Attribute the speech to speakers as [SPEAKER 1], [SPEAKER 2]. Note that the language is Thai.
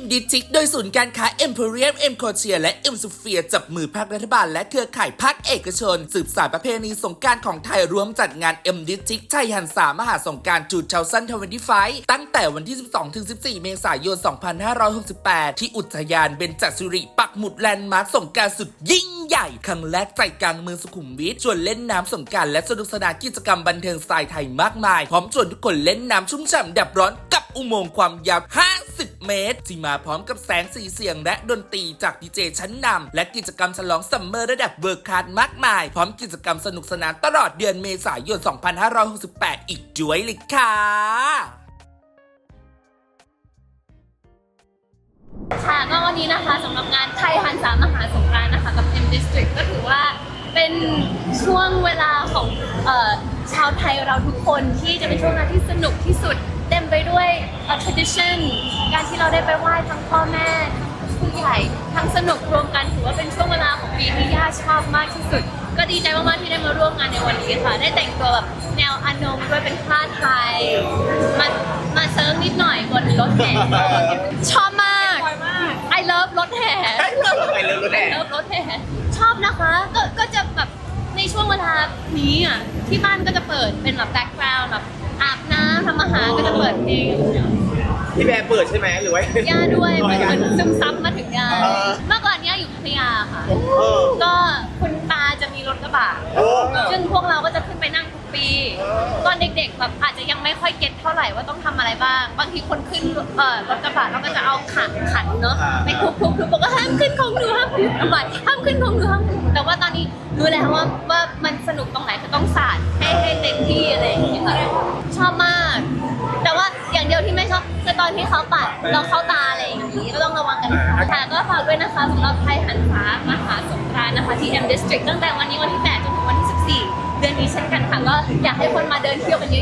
[SPEAKER 1] M d t i c โดยศูนย์การค้า Emporium M c o t i e r และ M s p h e r e จับมือภาครัฐบาล และเครือข่ายภาคเอกชน สืบสานประเพณีสงการของไทยร่วมจัดงาน M d t i c ไทยหันสามหาสงการจูดเชาซันทเวนตี้ไฟตั้งแต่วันที่ 12-14 เมษายน 2568 ที่อุทยานเบญจสิริ ปักหมุดแลนด์มาร์คสงการสุดยิ่งใหญ่ครั้งแรกใจกลางเมืองสุขุมวิทชวนเล่นน้ำสงการและสนุกสนานกิจกรรมบันเทิงสไตล์ไทยมากมาย พร้อมชวนทุกคนเล่นน้ำชุ่มฉ่ำดับร้อนกับอุโมงค์ความยาว 50เมตรที่มาพร้อมกับแสงสีเสียงและดนตรีจากดีเจชั้นนำและกิจกรรมฉลองซัมเมอร์ระดับเวิร์คคลาสมากมาย พร้อมกิจกรรมสนุกสนานตลอดเดือนเมษายน 2568 อีกด้วยเลยค่ะ
[SPEAKER 2] ค่ะก็วันนี้นะคะสำหรับงานไทยฮันสามมหาสงกรานต์นะคะกับ M District ก็ถือว่าเป็นช่วงเวลาของออชาวไทยเราทุกคนที่จะเป็นช่วงเวลาที่สนุกที่สุด เอ่อ tradition การที่เราได้ไปไหว้ทั้งพ่อแม่ ทั้งผู้ใหญ่ ทั้งสนุกรวมกันถือว่าเป็นช่วงเวลาของปีที่ย่าชอบมากที่สุด ก็ดีใจมากๆที่ได้มาร่วมงานในวันนี้ค่ะ ได้แต่งตัวแบบแนวอนงด้วยเป็นผ้าไทยมามาเซิร์ฟนิดหน่อยบนรถแห่ชอบมาก I love รถแห่
[SPEAKER 3] I love รถแห่
[SPEAKER 2] I love รถแห่ชอบนะคะ ก็ก็จะแบบในช่วงเวลานี้อะที่บ้านก็จะเปิดเป็นแบบ background แบบอาบน้ำทำอาหารก็จะเปิดเพลง
[SPEAKER 3] พี่แบร์เปิดใช่ไหมหรือว่า
[SPEAKER 2] ย่าด้วยเหมือน
[SPEAKER 3] อ๋อ
[SPEAKER 2] เหมือนซึมซับมาถึงย่า
[SPEAKER 3] เออ
[SPEAKER 2] เมื่อก่อนย่าอยู่พัทยาค่ะ
[SPEAKER 3] เออ
[SPEAKER 2] ก็คุณตาจะมีรถกระบะ
[SPEAKER 3] โอ้
[SPEAKER 2] ซึ่งพวกเราก็จะขึ้นไปนั่งทุกปี ตอนเด็กๆแบบอาจจะยังไม่ค่อยเก็ตเท่าไหร่ว่าต้องทำอะไรบ้าง บางทีคนขึ้นเอ่อรถกระบะเราก็จะเอาขันขันเนาะไปทุบทุบทุบบอกว่าห้ามขึ้นของหนูห้ามขึ้นทำไมห้าม อบคือตอนที่เขาปัดเราเข้าตาอะไรอย่างนี้ก็ต้องระวังกันค่ะก็ฝากด้วยนะคะสำหรับไทยหันฟ้ามหาสงกรานต์นะคะที่ M District ตั้งแต่วันนี้วันที่ 8 จนถึงวันที่ 14 เดือนนี้เช่นกันค่ะก็อยากให้คนมาเดินเที่ยวกันเยอะๆนะคะเพราะ